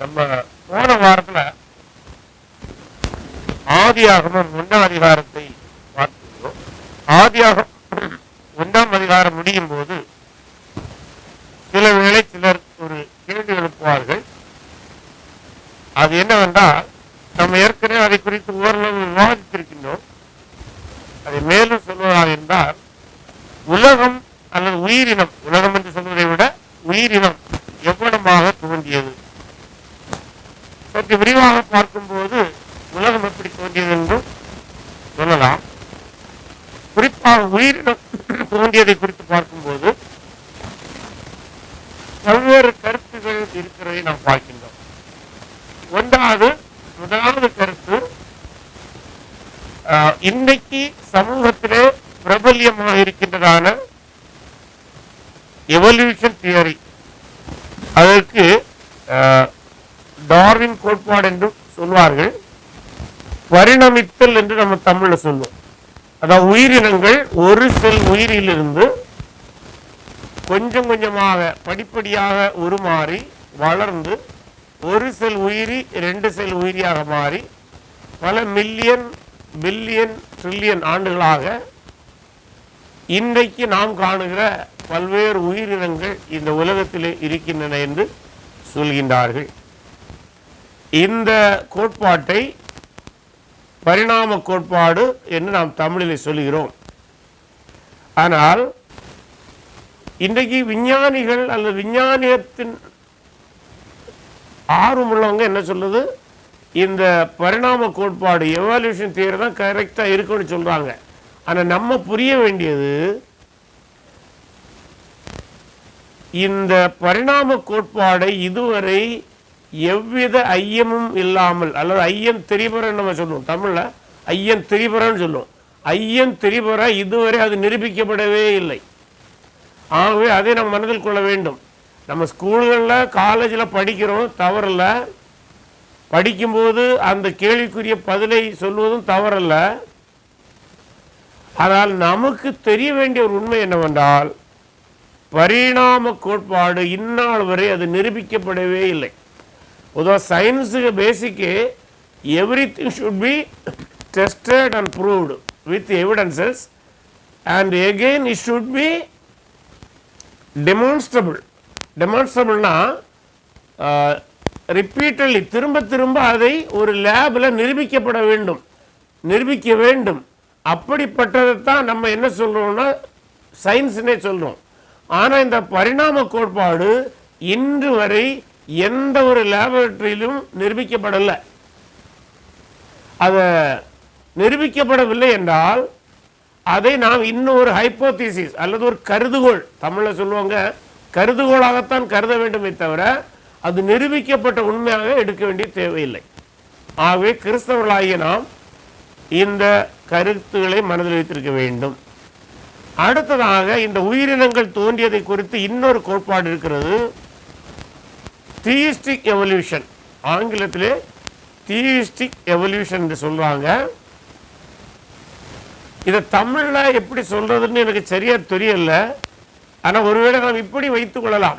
நம்ம போன வாரத்துல ஆதியாகமும் ஒன்றாம் அதிகாரத்தை பார்க்கிறோம் ஆதியாக ஒன்றாம் அதிகாரம் முடியும் போது சில வேளை சிலர் ஒரு கேள்வி எழுப்புவார்கள். அது என்னவென்றால் நம்ம ஏற்கனவே அதை குறித்து ஓரளவு விவாதித்திருக்கின்றோம். அதை மேலும் சொல்வதாக இருந்தால் உலகம் அல்லது உயிரினம் உலகம் என்று சொல்வதை விட உயிரினம் பல்வேறு கருத்துகள் இருக்கிறதை நாம் பார்க்கின்றோம். ஒன்றாவது முதலாவது கருத்து ஆஹ், இன்னைக்கு சமூகத்திலே பிரபல்யமாக இருக்கின்றதான எவல்யூஷன் தியரி அதற்கு ஆஹ், டார்வின் கோட்பாடு என்று சொல்வார்கள். பரிணமித்தல் என்று நம்ம தமிழில் சொல்லுவோம் அதாவது உயிரினங்கள் ஒரு செல் உயிரிலிருந்து கொஞ்சம் கொஞ்சமாக படிப்படியாக உருமாறி வளர்ந்து ஒரு செல் உயிரி ரெண்டு செல் உயிரியாக மாறி பல மில்லியன் பில்லியன் ட்ரில்லியன் ஆண்டுகளாக இன்றைக்கு நாம் காணுகிற பல்வேறு உயிரினங்கள் இந்த உலகத்திலே இருக்கின்றன என்று சொல்கின்றார்கள். இந்த கோட்பாட்டை பரிணாம கோட்பாடு என்று நாம் தமிழில் சொல்கிறோம். ஆனால் இன்றைக்கு விஞ்ஞானிகள் அல்லது விஞ்ஞானியத்தின் ஆர்வம் உள்ளவங்க என்ன சொல்லுது? இந்த பரிணாம கோட்பாடு எவால்யூஷன் தியரி தான் கரெக்டாக இருக்குன்னு சொல்கிறாங்க ஆனால் நம்ம புரிய வேண்டியது இந்த பரிணாம கோட்பாடை இதுவரை எவ்வித ஐயமும் இல்லாமல் அல்லது ஐயன் திரிபுரன் நம்ம சொல்லுவோம் தமிழில் ஐயன் திரிபுரன்னு சொல்லுவோம். ஐயன் திரிபுர இதுவரை அது நிரூபிக்கப்படவே இல்லை. ஆகவே அதை நம்ம மனதில் கொள்ள வேண்டும். நம்ம ஸ்கூல்களில் காலேஜில் படிக்கிறோம் தவறில்ல. படிக்கும்போது அந்த கேள்விக்குரிய பதிலை சொல்வதும் தவறல்ல. ஆனால் நமக்கு தெரிய வேண்டிய ஒரு உண்மை என்னவென்றால் பரிணாம கோட்பாடு இந்நாள் வரை அது நிரூபிக்கப்படவே இல்லை. பொதுவாக சயின்ஸுக்கு basic everything should be tested and proved with evidences and again it should be demonstrable டெமான்ஸ்ட்ரபிள்னா repeatedly திரும்ப திரும்ப அதை ஒரு லேபில் நிரூபிக்கப்பட வேண்டும். நிரூபிக்க வேண்டும். அப்படிப்பட்டதை தான் நம்ம என்ன சொல்கிறோம்னா சயின்ஸ்னே சொல்கிறோம் ஆனால் இந்த பரிணாம கோட்பாடு இன்று வரை எந்த ஒரு லேபரட்டரியிலும் நிரூபிக்கப்படலை. அதை நிரூபிக்கப்படவில்லை என்றால் அதை நாம் இன்னும் ஒரு அல்லது ஒரு கருதுகோள் தமிழில் சொல்லுவாங்க கருதுகோளாகத்தான் கருத வேண்டுமே தவிர அது நிரூபிக்கப்பட்ட உண்மையாக எடுக்க வேண்டிய தேவையில்லை. ஆகவே கிறிஸ்தவர்களாகிய நாம் இந்த கருத்துக்களை மனதில் வைத்திருக்க வேண்டும். அடுத்ததாக இந்த உயிரினங்கள் தோன்றியதை குறித்து இன்னொரு கோட்பாடு இருக்கிறது. தியிஸ்டிக் எவல்யூஷன் ஆங்கிலத்திலே தியிஸ்டிக் எவல்யூஷன் என்று சொல்கிறாங்க இதை தமிழில் எப்படி சொல்றதுன்னு எனக்கு சரியா தெரியல. ஆனால் ஒருவேளை நாம் இப்படி வைத்துக் கொள்ளலாம்.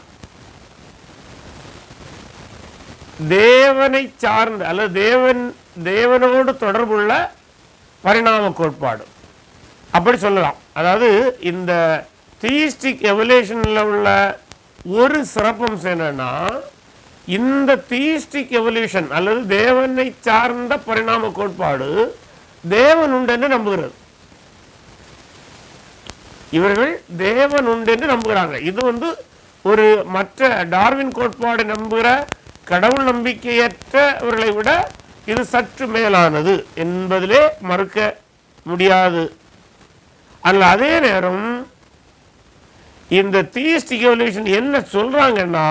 தேவனை சார்ந்த அல்லது தேவன் தேவனோடு தொடர்புள்ள பரிணாம கோட்பாடு. அப்படி சொல்லலாம். அதாவது இந்த தீஸ்டிக் எவல்யூஷனில் உள்ள ஒரு சிறப்பம்சம் என்னன்னா இந்த தீஸ்டிக் எவல்யூஷன் அல்லது தேவனை சார்ந்த பரிணாம கோட்பாடு தேவன் உண்டு என்று நம்புகிறது. இவர்கள் தேவன் உண்டு என்று நம்புகிறாங்க. இது வந்து ஒரு மற்ற டார்வின் கோட்பாடு நம்புகிற கடவுள் நம்பிக்கையற்றவர்களை விட இது சற்று மேலானது என்பதிலே மறுக்க முடியாது. அல்ல அதே நேரம் இந்த தீஸ்டிக் எவல்யூஷன் என்ன சொல்றாங்கன்னா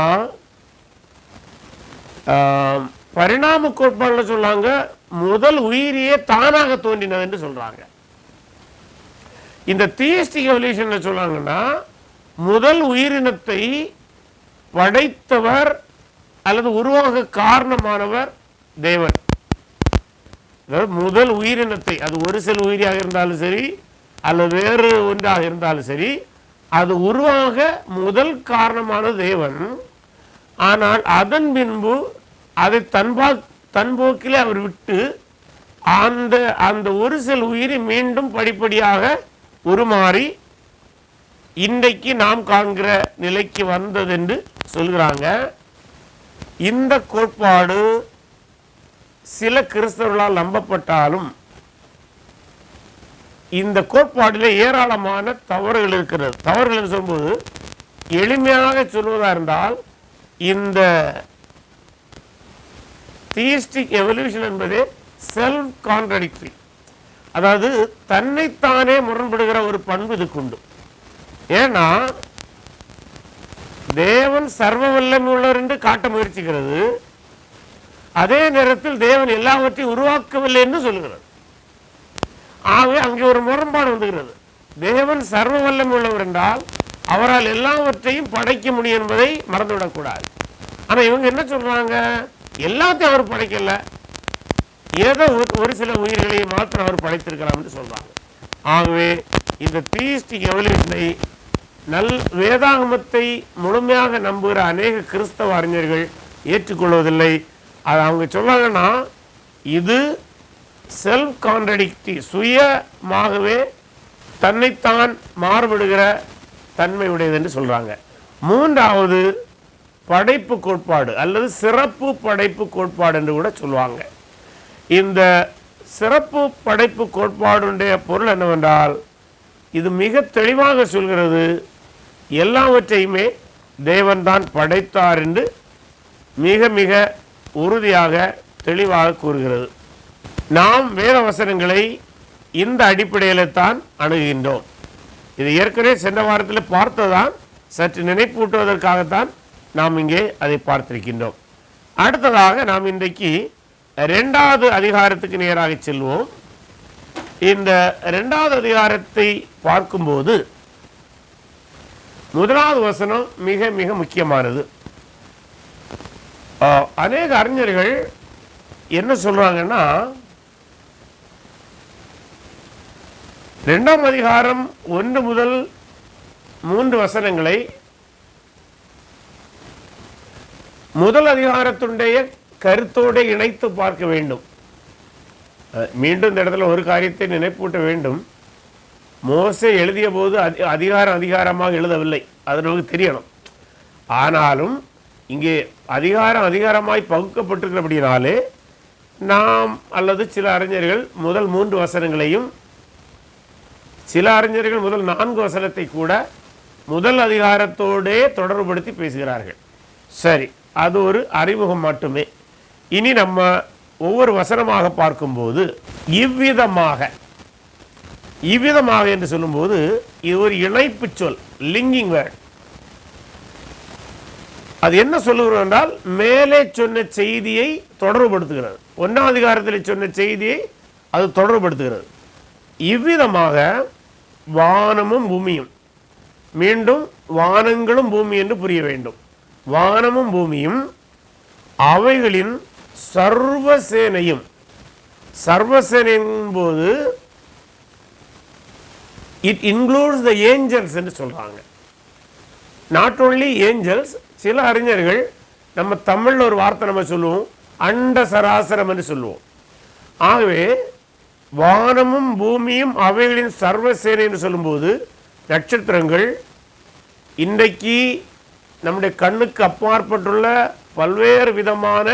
பரிணாம கோட்பாடுல சொல்றாங்க முதல் உயிரியே தானாக தோன்றினது என்று சொல்றாங்க. இந்த தியிஸ்டிக் எவல்யூஷன்ல சொன்னாங்கன்னா முதல் உயிரினத்தை படைத்தவர் அல்லது உருவாக காரணமானவர் தேவன். அதாவது முதல் உயிரினத்தை அது ஒரு சில உயிரியாக இருந்தாலும் சரி அல்லது வேறு ஒன்றாக இருந்தாலும் சரி அது உருவாக முதல் காரணமான தேவன். ஆனால் அதன் பின்பு அதை தன்பா தன்போக்கிலே அவர் விட்டு அந்த அந்த ஒரு சில உயிரை மீண்டும் படிப்படியாக உருமாறி இன்றைக்கு நாம் காண்கிற நிலைக்கு வந்தது என்று சொல்கிறாங்க. இந்த கோட்பாடு சில கிறிஸ்தவர்களால் நம்பப்பட்டாலும் இந்த கோட்பாடில் ஏராளமான தவறுகள் இருக்கிறது. தவறுகள் என்று சொல்லும்போது எளிமையாக சொல்வதாக இருந்தால் இந்த தியிஸ்டிக் எவல்யூஷன் என்பது செல்ஃப் கான்ட்ரடிக்டரி அதாவது தன்னைத்தானே முரண்படுகிற ஒரு பண்பு இதுக்குண்டு ஏன்னா தேவன் சர்வ வல்லமை உள்ளவர் என்று காட்ட முயற்சிக்கிறது. அதே நேரத்தில் தேவன் எல்லாவற்றையும் உருவாக்கவில்லை என்று சொல்லுகிறது. ஆகவே அங்கே ஒரு முரண்பாடு வந்துகிறது. தேவன் சர்வ வல்லமை உள்ளவர் என்றால் அவரால் எல்லாவற்றையும் படைக்க முடியும் என்பதை மறந்துவிடக்கூடாது. ஆனா இவங்க என்ன சொல்றாங்க? எல்லாத்தையும் அவர் படைக்கல. ஏதோ ஒரு ஒரு சில உயிர்களை மாத்திரம் அவர் படைத்திருக்கலாம் என்று சொல்றாங்க. ஆகவே இந்த தீஸ்டிக் எவல்யூஷனை நல் வேதாகமத்தை முழுமையாக நம்புகிற அநேக கிறிஸ்தவ அறிஞர்கள் ஏற்றுக்கொள்வதில்லை. அது அவங்க சொல்றாங்கன்னா இது செல்ஃப் கான்ட்ரடிக்டி சுயமாகவே தன்னைத்தான் மாறுபடுகிற தன்மை உடையது என்று சொல்கிறாங்க மூன்றாவது படைப்பு கோட்பாடு அல்லது சிறப்பு படைப்பு கோட்பாடு என்று கூட சொல்லுவாங்க. இந்த சிறப்பு படைப்பு கோட்பாடுடைய பொருள் என்னவென்றால் இது மிக தெளிவாக சொல்கிறது எல்லாவற்றையுமே தேவன்தான் படைத்தார் என்று மிக மிக உறுதியாக தெளிவாக கூறுகிறது. நாம் வேத வசனங்களை இந்த அடிப்படையில் தான் அணுகுகின்றோம். இது ஏற்கனவே சென்ற வாரத்தில் பார்த்ததான் சற்று நினைப்பூட்டுவதற்காகத்தான் நாம் இங்கே அதை பார்த்திருக்கின்றோம். அடுத்ததாக நாம் இன்றைக்கு ரெண்டாவது அதிகாரத்துக்கு நேராக செல்வோம். இந்த ரெண்டாவது அதிகாரத்தை பார்க்கும்போது முதலாவது வசனம் மிக மிக முக்கியமானது. அநேக அறிஞர்கள் என்ன சொல்றாங்கன்னா ரெண்டாம் அதிகாரம் ஒன்று முதல் மூன்று வசனங்களை முதல் அதிகாரத்துடைய கருத்தோடு இணைத்து பார்க்க வேண்டும். மீண்டும் இந்த இடத்துல ஒரு காரியத்தை நினைப்பூட்ட வேண்டும். மோசே எழுதிய போது அதி அதிகாரம் அதிகாரமாக எழுதவில்லை. அது நமக்கு தெரியணும். ஆனாலும் இங்கே அதிகாரம் அதிகாரமாய் பகுக்கப்பட்டிருக்கிறபடினாலே நாம் அல்லது சில அறிஞர்கள் முதல் மூன்று வசனங்களையும் சில அறிஞர்கள் முதல் நான்கு வசனத்தை கூட முதல் அதிகாரத்தோடே தொடர்புபடுத்தி பேசுகிறார்கள். சரி அது ஒரு அறிமுகம் மட்டுமே. இனி நம்ம ஒவ்வொரு வசனமாக பார்க்கும்போது இவ்விதமாக இவ்விதமாக என்று சொல்லும்போது இது ஒரு இணைப்பு சொல் லிங்கிங் வேர்ட். அது என்ன சொல்லுகிறோம் என்றால் மேலே சொன்ன செய்தியை தொடர்புபடுத்துகிறது. ஒன்றாம் அதிகாரத்தில் சொன்ன செய்தியை அது தொடர்புபடுத்துகிறது. இவ்விதமாக வானமும் பூமியும் மீண்டும் வானங்களும் பூமி என்று புரிய வேண்டும். வானமும் பூமியும் அவைகளின் சர்வசேனையும் சர்வசேனையின் போது இட் இன்க்ளூட்ஸ் த ஏஞ்சல்ஸ் என்று சொல்கிறாங்க நாட் ஓன்லி ஏஞ்சல்ஸ் சில அறிஞர்கள் நம்ம தமிழில் ஒரு வார்த்தை நம்ம சொல்லுவோம் அண்ட சராசரம் என்று சொல்லுவோம். ஆகவே வானமும் பூமியும் அவைகளின் சர்வசேனை என்று சொல்லும்போது நட்சத்திரங்கள் இன்றைக்கு நம்முடைய கண்ணுக்கு அப்பாற்பட்டுள்ள பல்வேறு விதமான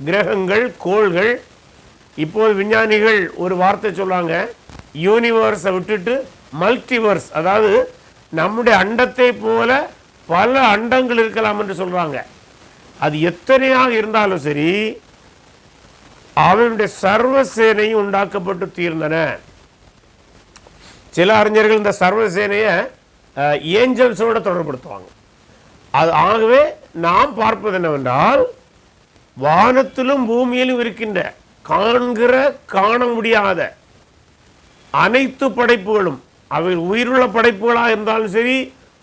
கிரகங்கள் கோள்கள். இப்போது விஞ்ஞானிகள் ஒரு வார்த்தை சொல்றாங்க யூனிவர்ஸை விட்டுட்டு மல்டிவர்ஸ் அதாவது நம்முடைய அண்டத்தை போல பல அண்டங்கள் இருக்கலாம் என்று சொல்றாங்க. அது எத்தனையாக இருந்தாலும் சரி அவனுடைய சர்வசேனையும் உண்டாக்கப்பட்டு தீர்ந்தன. சில அறிஞர்கள் இந்த சர்வசேனையை ஏஞ்சல்ஸோட தொடர்படுத்துவாங்க அது ஆகவே நாம் பார்ப்பது என்னவென்றால் வானத்திலும் பூமியிலும் இருக்கின்ற காண்கிற காண முடியாத அனைத்து படைப்புகளும் அவை உயிருள்ள படைப்புகளாக இருந்தாலும் சரி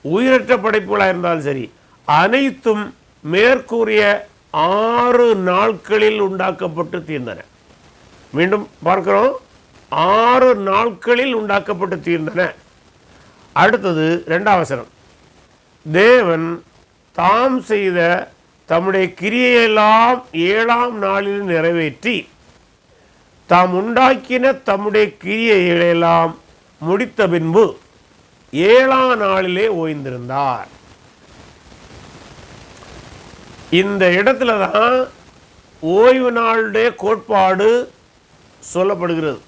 உயிரற்ற படைப்புகளாக இருந்தாலும் சரி அனைத்தும் மேற்கூறிய ஆறு நாட்களில் உண்டாக்கப்பட்டு தீர்ந்தன. மீண்டும் பார்க்கிறோம். ஆறு நாட்களில் உண்டாக்கப்பட்டு தீர்ந்தன. அடுத்தது ரெண்டாவசனம் தேவன் தாம் செய்த தம்முடைய கிரியையெல்லாம் ஏழாம் நாளில் நிறைவேற்றி தாம் உண்டாக்கின தம்முடைய கிரியைகளெல்லாம் முடித்த பின்பு ஏழாம் நாளிலே ஓய்ந்திருந்தார். இந்த இடத்துல தான் ஓய்வு நாளுடைய கோட்பாடு சொல்லப்படுகிறது.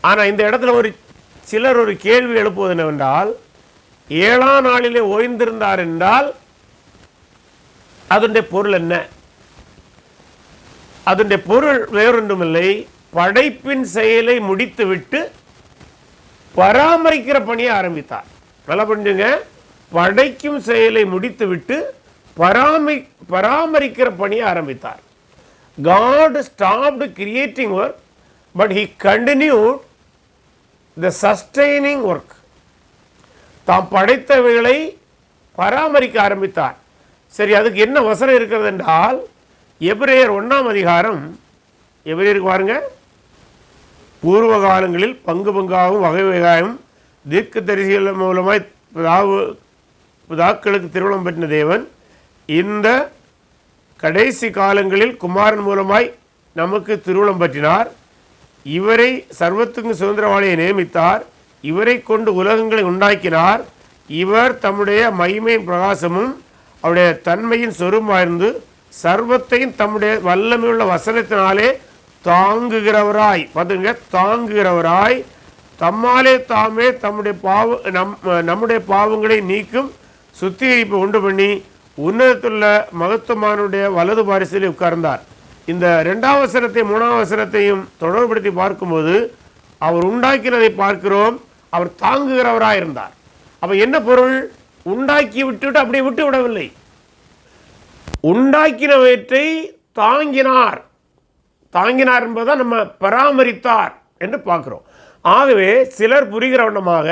ஆனால் இந்த இடத்துல ஒரு சிலர் ஒரு கேள்வி எழுப்புவது என்னவென்றால் ஏழாம் நாளிலே ஓய்ந்திருந்தார் என்றால் அதன் பொருள் என்ன? அதனுடைய பொருள் வேறொன்றுமில்லை. படைப்பின் செயலை முடித்துவிட்டு பராமரிக்கிற பணியை ஆரம்பித்தார். நல்லா புரிஞ்சுங்க. படைக்கும் செயலை முடித்துவிட்டு பராமரி பராமரிக்கிற பணியை ஆரம்பித்தார். God stopped creating work but he continued the sustaining work தாம் படைத்தவைகளை பராமரிக்க ஆரம்பித்தார். சரி அதுக்கு என்ன வசனம் இருக்கிறது என்றால் எபிரேயர் ஒன்றாம் அதிகாரம் எபிரேயருக்கு பாருங்க. பூர்வ காலங்களில் பங்கு பங்காகவும் வகை வகையாகவும் தீர்க்க தரிசிகள் மூலமாய் பிதாவு பிதாக்களுக்கு திருமணம் பெற்ற தேவன் இந்த கடைசி காலங்களில் குமாரன் மூலமாய் நமக்கு திருமணம் பற்றினார். இவரை சர்வத்துக்கும் சுதந்திரவாளியை நியமித்தார். இவரை கொண்டு உலகங்களை உண்டாக்கினார். இவர் தம்முடைய மகிமையின் பிரகாசமும் அவருடைய தன்மையின் சொருமாயிருந்து சர்வத்தையும் தம்முடைய வல்லமையுள்ள வசனத்தினாலே தாங்குகிறவராய் பார்த்துங்க தாங்குகிறவராய் தம்மாலே தாமே தம்முடைய பாவ நம் நம்முடைய பாவங்களை நீக்கும் சுத்திகரிப்பு உண்டு பண்ணி உன்னதத்துள்ள மகத்துவமானுடைய வலது பாரிசில் உட்கார்ந்தார். இந்த ரெண்டாம் வசனத்தை மூணாம் வசனத்தையும் தொடர்புபடுத்தி பார்க்கும்போது அவர் உண்டாக்கினதை பார்க்கிறோம் அவர் தாங்குகிறவராக இருந்தார் அப்போ என்ன பொருள்? உண்டாக்கி விட்டுவிட்டு அப்படியே விட்டு விடவில்லை. உண்டாக்கினவற்றை தாங்கினார். தாங்கினார் என்பதை நம்ம பராமரித்தார் என்று பார்க்குறோம். ஆகவே சிலர் புரிகிற வண்ணமாக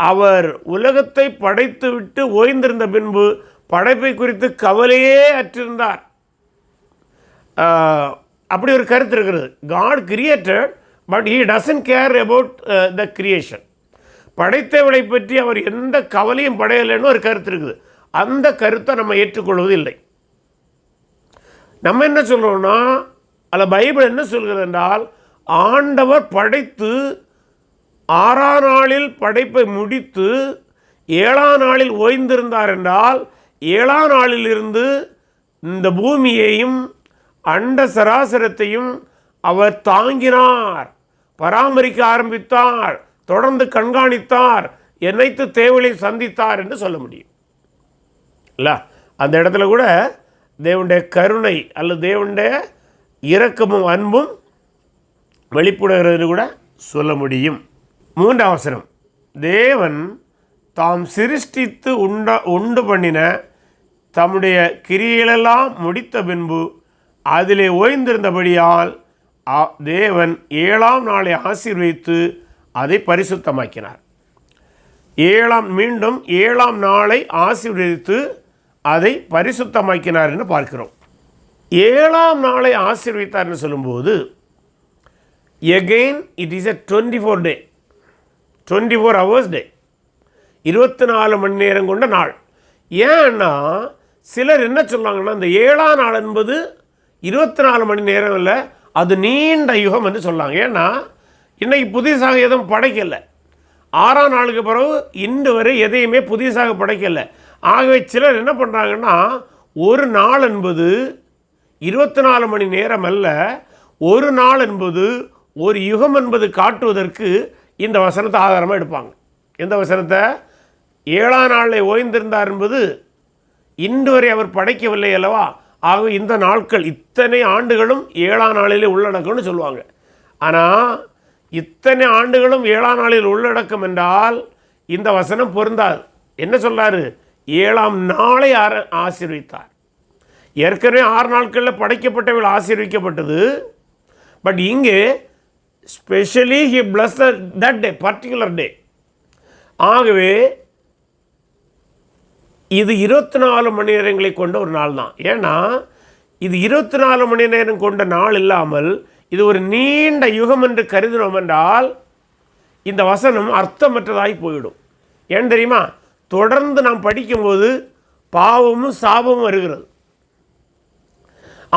அவர் உலகத்தை படைத்து விட்டு ஓய்ந்திருந்த பின்பு படைப்பை குறித்து கவலையே அற்றிருந்தார். அப்படி ஒரு கருத்து இருக்கிறது. God created but he doesn't care about the creation படைத்தவளை பற்றி அவர் எந்த கவலையும் படையலைன்னு ஒரு கருத்து இருக்குது. அந்த கருத்தை நம்ம ஏற்றுக்கொள்வது இல்லை நம்ம என்ன சொல்கிறோம்னா அல்ல பைபிள் என்ன சொல்கிறது என்றால் ஆண்டவர் படைத்து ஆறாம் நாளில் படைப்பை முடித்து ஏழாம் நாளில் ஓய்ந்திருந்தார் என்றால் ஏழாம் நாளிலிருந்து இந்த பூமியையும் அண்ட சராசரத்தையும் அவர் தாங்கினார் பராமரிக்க ஆரம்பித்தார். தொடர்ந்து கண்காணித்தார் என்னைத்து தேவையை சந்தித்தார் என்று சொல்ல முடியும். இல்லை? அந்த இடத்துல கூட தேவனுடைய கருணை அல்லது தேவனுடைய இரக்கமும் அன்பும் வெளிப்படுகிறது கூட சொல்ல முடியும். மூன்று அவசரம் தேவன் தாம் சிருஷ்டித்து உண்ட உண்டு பண்ணின தம்முடைய கிரியைகளெல்லாம் முடித்த பின்பு அதிலே ஓய்ந்திருந்தபடியால் தேவன் ஏழாம் நாளை ஆசீர்வதித்து அதை பரிசுத்தமாக்கினார். ஏழாம் மீண்டும் ஏழாம் நாளை ஆசீர்வதித்து அதை பரிசுத்தமாக்கினார் என்று பார்க்கிறோம். ஏழாம் நாளை ஆசீர்வதித்தார் என்று சொல்லும்போது again it is a twenty four day twenty four hours day இருபத்தி நாலு மணி நேரம் கொண்ட நாள். ஏன்னா சிலர் என்ன சொல்லுவாங்கன்னா இந்த ஏழாம் நாள் என்பது இருபத்தி நாலு மணி நேரம் இல்லை அது நீண்ட யுகம் என்று சொல்லாங்க. ஏன்னா இன்னைக்கு புதுசாக எதுவும் படைக்கலை. ஆறாம் நாளுக்கு பிறகு இன்று வரை எதையுமே புதுசாக படைக்கலை. ஆகவே சிலர் என்ன பண்ணுறாங்கன்னா ஒரு நாள் என்பது இருபத்தி நாலு மணி நேரம் அல்ல ஒரு நாள் என்பது ஒரு யுகம் என்பது காட்டுவதற்கு இந்த வசனத்தை ஆதாரமாக எடுப்பாங்க. எந்த வசனத்தை? ஏழாம் நாளில் ஓய்ந்திருந்தார் என்பது இன்று வரை அவர் படைக்கவில்லை அல்லவா? ஆகவே இந்த நாட்கள் இத்தனை ஆண்டுகளும் ஏழாம் நாளிலே உள்ளடக்கம்னு சொல்லுவாங்க. ஆனால் இத்தனை ஆண்டுகளும் ஏழாம் நாளில் உள்ளடக்கம் என்றால் இந்த வசனம் பொருந்தாது. என்ன சொல்றாரு? ஏழாம் நாளை ஆர ஆசீர்வித்தார். ஏற்கனவே ஆறு நாட்களில் படைக்கப்பட்டவர்கள் ஆசீர்விக்கப்பட்டது. பட் இங்கே specially he bless that day particular day ஆகவே இது இருபத்தி நாலு மணி நேரங்களை கொண்ட ஒரு நாள் தான் ஏன்னா இது இருபத்தி நாலு மணி நேரம் கொண்ட நாள் இல்லாமல் இது ஒரு நீண்ட யுகம் என்று கருதினோம் என்றால் இந்த வசனம் அர்த்தமற்றதாகி போயிடும். ஏன் தெரியுமா? தொடர்ந்து நாம் படிக்கும்போது பாவமும் சாபமும் வருகிறது.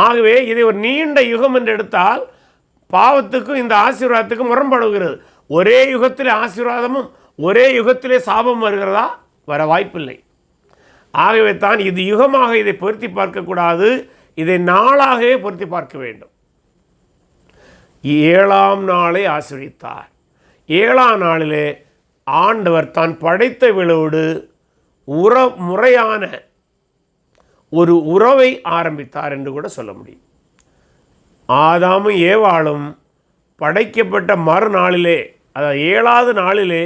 ஆகவே இதை ஒரு நீண்ட யுகம் என்று எடுத்தால் பாவத்துக்கும் இந்த ஆசீர்வாதத்துக்கும் முரண்படுகிறது. ஒரே யுகத்திலே ஆசீர்வாதமும் ஒரே யுகத்திலே சாபம் வருகிறதா? வர வாய்ப்பில்லை. ஆகவே தான் இது யுகமாக இதை பொருத்தி பார்க்கக்கூடாது. இதை நாளாகவே பொருத்தி பார்க்க வேண்டும். ஏழாம் நாளை ஆசிரித்தார். ஏழாம் நாளிலே ஆண்டவர் தான் படைத்த விளோடு உற முறையான ஒரு உறவை ஆரம்பித்தார் என்று கூட சொல்ல முடியும். ஆதாமும் ஏவாளும் படைக்கப்பட்ட மறுநாளிலே அதாவது ஏழாவது நாளிலே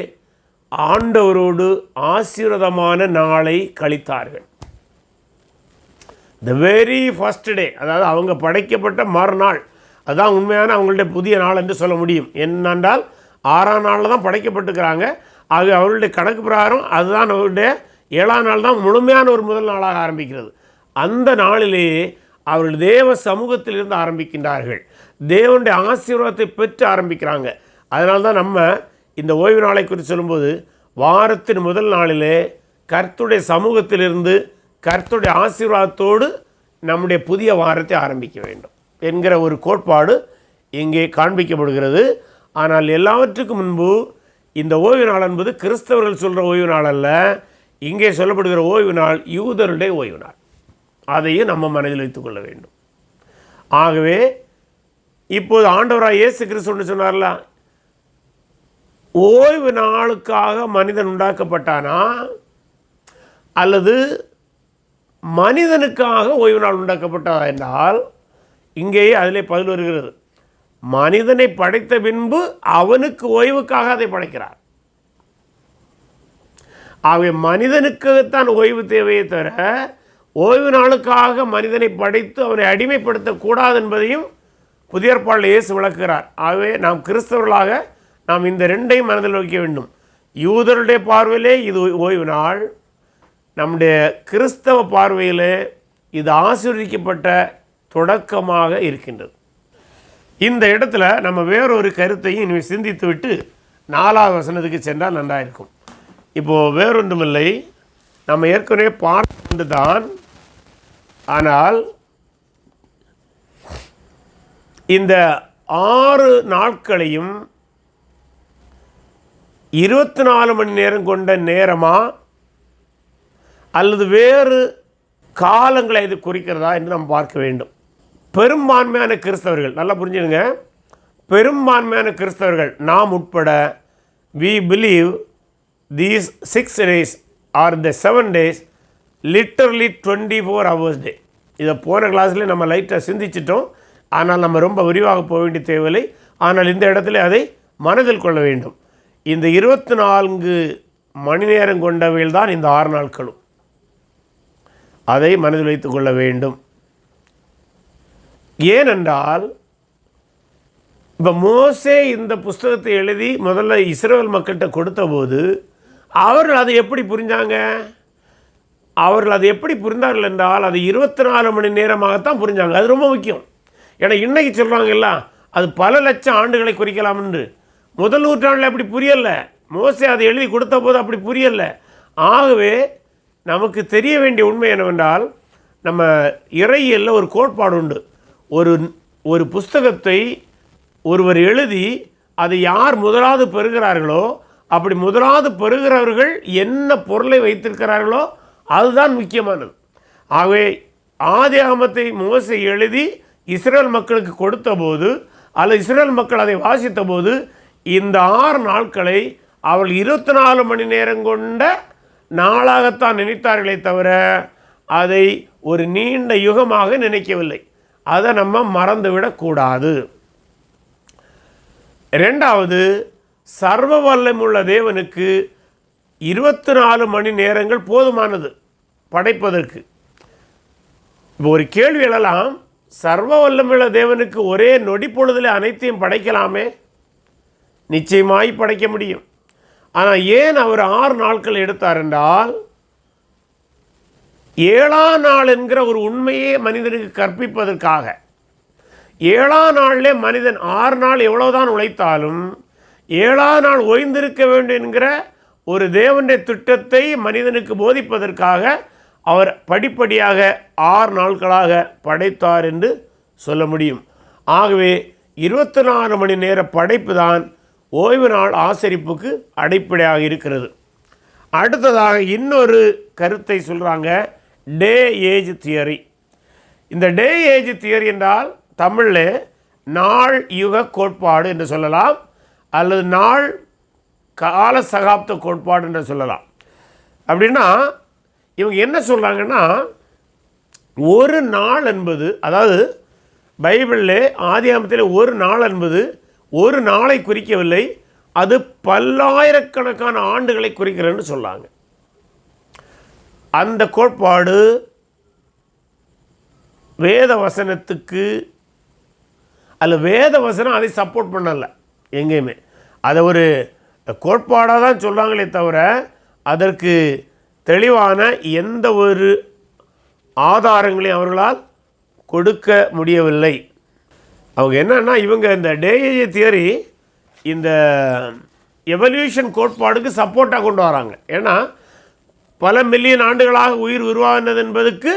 ஆண்டவரோடு ஆசீர்வாதமான நாளை கழித்தார்கள். த வெரி ஃபஸ்ட் டே அதாவது அவங்க படைக்கப்பட்ட மறுநாள் அதுதான் உண்மையான அவங்களுடைய புதிய நாள் என்று சொல்ல முடியும். என்னென்றால் ஆறாம் நாளில் தான் படைக்கப்பட்டுக்கிறாங்க ஆக அவர்களுடைய கணக்கு பிரகாரம் அதுதான் அவருடைய ஏழாம் நாள் தான் முழுமையான ஒரு முதல் நாளாக ஆரம்பிக்கிறது. அந்த நாளிலேயே அவர்கள் தேவ சமூகத்திலிருந்து ஆரம்பிக்கின்றார்கள். தேவனுடைய ஆசீர்வாதத்தை பெற்று ஆரம்பிக்கிறாங்க. அதனால தான் நம்ம இந்த ஓய்வு நாளை குறித்து சொல்லும்போது வாரத்தின் முதல் நாளிலே கர்த்துடைய சமூகத்திலிருந்து கர்த்துடைய ஆசீர்வாதத்தோடு நம்முடைய புதிய வாரத்தை ஆரம்பிக்க வேண்டும். என்கிற ஒரு கோட்பாடு இங்கே காண்பிக்கப்படுகிறது. ஆனால் எல்லாவற்றுக்கும் முன்பு இந்த ஓய்வு நாள் என்பது கிறிஸ்தவர்கள் சொல்கிற ஓய்வு நாள் அல்ல. இங்கே சொல்லப்படுகிற ஓய்வு நாள் யூதருடைய ஓய்வு நாள். அதையும் நம்ம மனதில் வைத்துக்கொள்ள வேண்டும். ஆகவே இப்போது ஆண்டவராக இயேசு கிறிஸ்துன்னு சொன்னார்ல ஓய்வு நாளுக்காக மனிதன் உண்டாக்கப்பட்டானா? அல்லது மனிதனுக்காக ஓய்வு நாள் உண்டாக்கப்பட்டதா என்றால் இங்கேயே அதிலே பதில் வருகிறது. மனிதனை படைத்த பின்பு அவனுக்கு ஓய்வுக்காக அதை படைக்கிறார். ஆகவே மனிதனுக்குத்தான் ஓய்வு தேவையை தவிர ஓய்வு நாளுக்காக மனிதனை படைத்து அவனை அடிமைப்படுத்தக்கூடாது என்பதையும் புதிய ஏற்பாடில் இயேசு விளக்குகிறார். ஆகவே நாம் கிறிஸ்தவர்களாக நாம் இந்த ரெண்டையும் மனதில் வைக்க வேண்டும். யூதருடைய பார்வையிலே இது ஓய்வு நாள். நம்முடைய கிறிஸ்தவ பார்வையிலே இது ஆசீர்வதிக்கப்பட்ட தொடக்கமாக இருக்கின்றது. இந்த இடத்துல நம்ம வேறொரு கருத்தையும் இனிமேல் சிந்தித்து விட்டு நாலாவது வசனத்துக்கு சென்றால் நன்றாயிருக்கும். இப்போது வேறொன்றுமில்லை. நம்ம ஏற்கனவே பார்த்து தான் ஆனால் இந்த ஆறு நாட்களையும் இருபத்தி நாலு மணி நேரம் கொண்ட நேரமா அல்லது வேறு காலங்களை இது குறிக்கிறதா என்று நாம் பார்க்க வேண்டும். பெரும்பான்மையான கிறிஸ்தவர்கள் நல்லா புரிஞ்சுடுங்க பெரும்பான்மையான கிறிஸ்தவர்கள் நாம் உட்பட we believe these six days are the seven days literally twenty four hours day இதை போன கிளாஸ்லேயே நம்ம லைட்டாக சிந்திச்சிட்டோம். ஆனால் நம்ம ரொம்ப விரிவாக போக வேண்டிய தேவையில்லை. ஆனால் இந்த இடத்துல அதை மனதில் கொள்ள வேண்டும். இந்த இருபத்தி நான்கு மணி நேரம் கொண்டவையில் தான் இந்த ஆறு நாட்களும். அதை மனதில் வைத்துக் கொள்ள வேண்டும். ஏனென்றால் இப்போ மோசே இந்த புஸ்தகத்தை எழுதி முதல்ல இஸ்ரேல் மக்கள்கிட்ட கொடுத்தபோது அவர்கள் அதை எப்படி புரிஞ்சாங்க? அவர்கள் அதை எப்படி புரிந்தார்கள் என்றால் அது இருபத்தி நாலு மணி நேரமாகத்தான் புரிஞ்சாங்க. அது ரொம்ப முக்கியம். ஏன்னா இன்றைக்கி சொல்கிறாங்கல்ல அது பல லட்சம் ஆண்டுகளை குறிக்கலாம் என்று. முதல் நூற்றாண்டில் அப்படி புரியலை. மோசே அதை எழுதி கொடுத்த போது அப்படி புரியலை. ஆகவே நமக்கு தெரிய வேண்டிய உண்மை என்னவென்றால் நம்ம இறையில் ஒரு கோட்பாடு உண்டு. ஒரு ஒரு புஸ்தகத்தை ஒருவர் எழுதி அதை யார் முதலாவது பெறுகிறார்களோ அப்படி முதலாவது பெறுகிறவர்கள் என்ன பொருளை வைத்திருக்கிறார்களோ அதுதான் முக்கியமானது. ஆகவே ஆதி ஆமத்தை மோசை எழுதி இஸ்ரேல் மக்களுக்கு கொடுத்தபோது அல்லது இஸ்ரேல் மக்கள் அதை வாசித்த போது இந்த ஆறு நாட்களை அவள் இருபத்தி நாலு மணி நேரம் கொண்ட நாளாகத்தான் நினைத்தார்களே தவிர அதை ஒரு நீண்ட யுகமாக நினைக்கவில்லை. அதை நம்ம மறந்துவிடக்கூடாது. ரெண்டாவது சர்வ வல்லமுள்ள தேவனுக்கு இருபத்தி நாலு மணி நேரங்கள் போதுமானது படைப்பதற்கு. இப்போ ஒரு கேள்வி எழலாம் சர்வ வல்லமுள்ள தேவனுக்கு ஒரே நொடி பொழுதில் அனைத்தையும் படைக்கலாமே? நிச்சயமாய் படைக்க முடியும். ஆனால் ஏன் அவர் ஆறு நாட்கள் எடுத்தார் என்றால் ஏழாம் நாள் என்கிற ஒரு உண்மையே மனிதனுக்கு கற்பிப்பதற்காக ஏழாம் நாளிலே மனிதன் ஆறு நாள் எவ்வளோதான் உழைத்தாலும் ஏழாம் நாள் ஓய்ந்திருக்க வேண்டும் என்கிற ஒரு தேவனுடைய திட்டத்தை மனிதனுக்கு போதிப்பதற்காக அவர் படிப்படியாக ஆறு நாட்களாக படைத்தார் என்று சொல்ல முடியும். ஆகவே இருபத்தி நாலு மணி நேர படைப்பு தான் ஓய்வு நாள் ஆசரிப்புக்கு அடிப்படையாக இருக்கிறது. அடுத்ததாக இன்னொரு கருத்தை சொல்கிறாங்க டே ஏஜ் தியரி இந்த டே ஏஜ் தியரி என்றால் தமிழில் நாள் யுக கோட்பாடு என்று சொல்லலாம் அல்லது நாள் கால சகாப்த கோட்பாடு என்று சொல்லலாம். அப்படின்னா இவங்க என்ன சொல்கிறாங்கன்னா ஒரு நாள் என்பது அதாவது பைபிளில் ஆதியாமத்தில் ஒரு நாள் என்பது ஒரு நாளை குறிக்கவில்லை அது பல்லாயிரக்கணக்கான ஆண்டுகளை குறிக்கிறதுன்னு சொல்கிறாங்க அந்த கோட்பாடு வேத வசனத்துக்கு அல்ல வேத வசனம் அதை சப்போர்ட் பண்ணலை எங்கேயுமே. அதை ஒரு கோட்பாடாக தான் சொல்கிறாங்களே தவிர அதற்கு தெளிவான எந்த ஒரு ஆதாரங்களையும் அவர்களால் கொடுக்க முடியவில்லை. அவங்க என்னன்னா இவங்க இந்த டேஏஜ் தியரி இந்த எவல்யூஷன் கோட்பாடுக்கு சப்போர்ட்டாக கொண்டு வராங்க. ஏன்னா பல மில்லியன் ஆண்டுகளாக உயிர் உருவாகினது என்பதுக்கு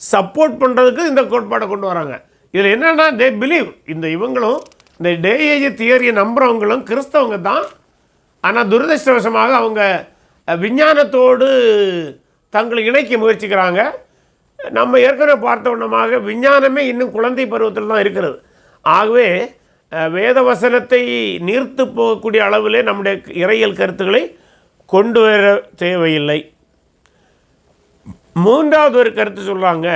சப்போர்ட் பண்ணுறதுக்கு இந்த கோட்பாடை கொண்டு வராங்க. இதில் என்னென்னா தே பிலீவ் இந்த இவங்களும் இந்த டே ஏஜ் தியரியை நம்புகிறவங்களும் கிறிஸ்தவங்க தான். ஆனால் துரதிருஷ்டவசமாக அவங்க விஞ்ஞானத்தோடு தங்களை இணைக்க முயற்சிக்கிறாங்க. நம்ம ஏற்கனவே பார்த்த உடனமாக விஞ்ஞானமே இன்னும் குழந்தை பருவத்தில் தான் இருக்கிறது. ஆகவே வேத வசனத்தை நீர்த்து போகக்கூடிய அளவிலே நம்முடைய இறையியல் கருத்துக்களை கொண்டு வர தேவையில்லை. மூன்றாவது ஒரு கருத்து சொல்கிறாங்க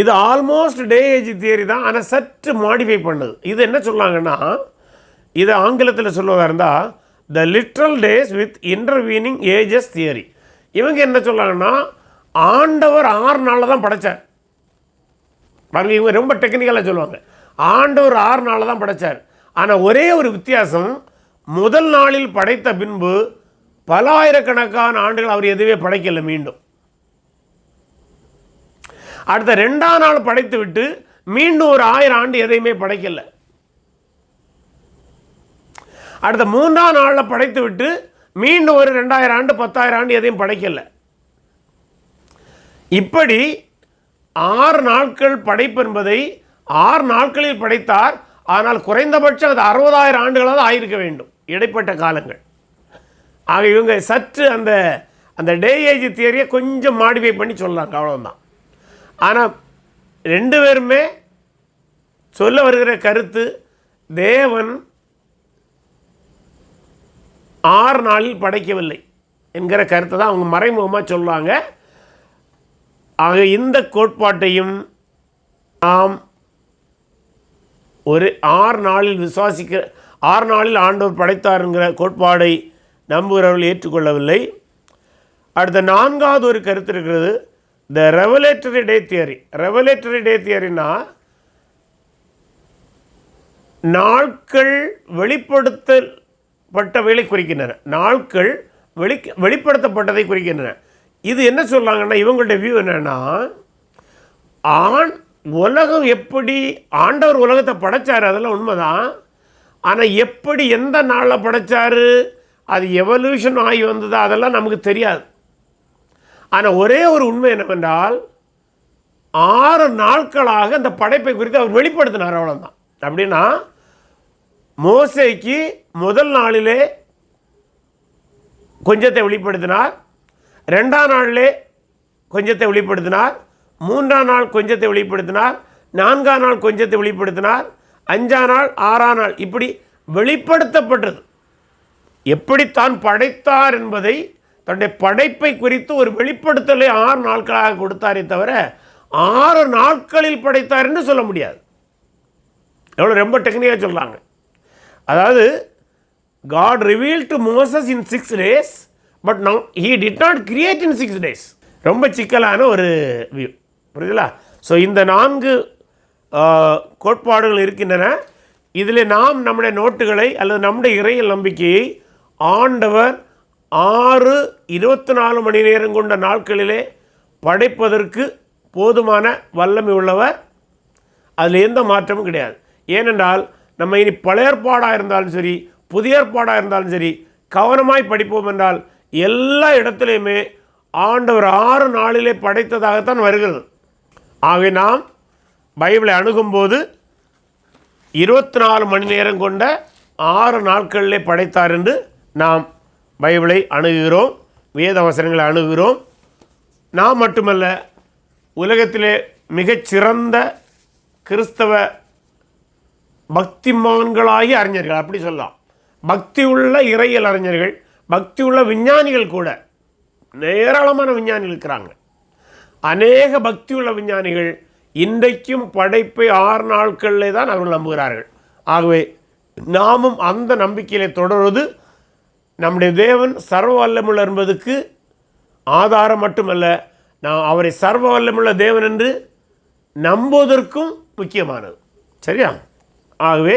இது ஆல்மோஸ்ட் டே ஏஜ் தியரி தான் ஆனால் சற்று மாடிஃபை பண்ணுது. இது என்ன சொல்கிறாங்கன்னா இது ஆங்கிலத்தில் சொல்லுவதாக இருந்தால் the literal days with intervening ages theory இவங்க என்ன சொல்கிறாங்கன்னா ஆண்டவர் ஆறு நாளில் தான் படைச்சார். பாருங்க இவங்க ரொம்ப டெக்னிக்கலாக சொல்லுவாங்க. ஆண்டவர் ஆறு நாளில் தான் படைச்சார். ஆனால் ஒரே ஒரு வித்தியாசம் முதல் நாளில் படைத்த பின்பு பல ஆயிரக்கணக்கான ஆண்டுகள் அவர் எதுவே படைக்கலை மீண்டும். அடுத்த ரெண்டாம் நாள் படைத்து விட்டு மீண்டும் ஒரு ஆயிரம் ஆண்டு எதையுமே படைக்கலை. அடுத்த மூன்றாம் நாளில் படைத்து விட்டு மீண்டும் ஒரு ரெண்டாயிரம் ஆண்டு பத்தாயிரம் ஆண்டு எதையும் படைக்கலை. இப்படி ஆறு நாட்கள் படைப்பு என்பதை ஆறு நாட்களில் படைத்தார். ஆனால் குறைந்தபட்சம் அது அறுபதாயிரம் ஆண்டுகளாக ஆயிருக்க வேண்டும். இடைப்பட்ட காலங்கள். ஆக இவங்க சற்று அந்த அந்த டே ஏஜ் தியரியை கொஞ்சம் மாடிஃபை பண்ணி சொல்லலாம் அவ்வளோதான் ஆனால் ரெண்டு பேருமே சொல்ல வருகிற கருத்து தேவன் ஆறு நாளில் படைக்கவில்லை என்கிற கருத்தை தான் அவங்க மறைமுகமாக சொல்லுவாங்க ஆக இந்த கோட்பாட்டையும் நாம் ஒரு ஆறு நாளில் விசுவாசிக்க ஆறு நாளில் ஆண்டவர் படைத்தார்ங்கிற கோட்பாடை நம்புகிறவர்கள் ஏற்றுக்கொள்ளவில்லை. அடுத்த நான்காவது ஒரு கருத்து இருக்கிறது. The revelatory day theory revelatory day தியரினா நாட்கள் வெளிப்படுத்தப்பட்டவைகளை குறிக்கின்றன. நாட்கள் வெளி வெளிப்படுத்தப்பட்டதை குறிக்கின்றன. இது என்ன சொல்கிறாங்கன்னா இவங்களுடைய வியூ என்னென்னா ஆண் உலகம் எப்படி ஆண்டவர் உலகத்தை படைத்தார் அதெல்லாம் உண்மைதான். ஆனால் எப்படி எந்த நாளில் படைச்சாரு? அது எவல்யூஷன் ஆகி வந்ததா? அதெல்லாம் நமக்கு தெரியாது. ஆனால் ஒரே ஒரு உண்மை என்னவென்றால் ஆறு நாட்களாக அந்த படைப்பை குறித்து அவர் வெளிப்படுத்தினார் அவ்வளோதான் அப்படின்னா மோசைக்கு முதல் நாளிலே கொஞ்சத்தை வெளிப்படுத்தினார். ரெண்டாம் நாளிலே கொஞ்சத்தை வெளிப்படுத்தினார். மூன்றாம் நாள் கொஞ்சத்தை வெளிப்படுத்தினார். நான்காம் நாள் கொஞ்சத்தை வெளிப்படுத்தினார். அஞ்சாம் நாள் ஆறாம் நாள் இப்படி வெளிப்படுத்தப்பட்டது. எப்படி தான் படைத்தார் என்பதை தன்னுடைய படைப்பை குறித்து ஒரு வெளிப்படுத்தலை ஆறு நாட்களாக கொடுத்தாரே தவிர ஆறு நாட்களில் படைத்தார் என்று சொல்ல முடியாது. எவ்வளோ ரொம்ப டெக்னிக்காக சொல்கிறாங்க அதாவது God reveal to Moses in six days but now he did not create in six days ரொம்ப சிக்கலான ஒரு வியூ புரியுதுங்களா? ஸோ இந்த நான்கு கோட்பாடுகள் இருக்கின்றன. இதில் நாம் நம்முடைய நோட்டுகளை அல்லது நம்முடைய இறையல் நம்பிக்கையை ஆண்டவர் ஆறு இருபத்தி நாலு மணி நேரம் கொண்ட நாட்களிலே படைப்பதற்கு போதுமான வல்லமை உள்ளவர். அதில் எந்த மாற்றமும் கிடையாது. ஏனென்றால் நம்ம இனி பழைய ஏற்பாடாக இருந்தாலும் சரி புதிய ஏற்பாடாக இருந்தாலும் சரி கவனமாய் படிப்போம் என்றால் எல்லா இடத்துலையுமே ஆண்டவர் ஆறு நாளிலே படைத்ததாகத்தான் வருகிறது. ஆகவே நாம் பைபிளை அணுகும்போது இருபத்தி நாலு மணி நேரம் கொண்ட ஆறு நாட்களிலே படைத்தார் என்று நாம் பைபிளை அணுகுகிறோம் வேத அவசரங்களை அணுகுகிறோம். நாம் மட்டுமல்ல உலகத்திலே மிகச்சிறந்த கிறிஸ்தவ பக்திமான்களாகிய அறிஞர்கள் அப்படி சொல்லலாம். பக்தி உள்ள இறையியல் அறிஞர்கள் பக்தி உள்ள விஞ்ஞானிகள் கூட ஏராளமான விஞ்ஞானிகள் இருக்கிறாங்க. அநேக பக்தி உள்ள விஞ்ஞானிகள் இன்றைக்கும் படைப்பை ஆறு நாட்களிலே தான் அவர்கள் நம்புகிறார்கள். ஆகவே நாமும் அந்த நம்பிக்கையிலே தொடர்வது நம்முடைய தேவன் சர்வ வல்லமுள்ள என்பதுக்கு ஆதாரம் மட்டுமல்ல நாம் அவரை சர்வ வல்லமுள்ள தேவன் என்று நம்புவதற்கும் முக்கியமானது. சரியா? ஆகவே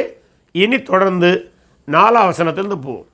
இனி தொடர்ந்து நாலாம் வசனத்திலிருந்து போவோம்.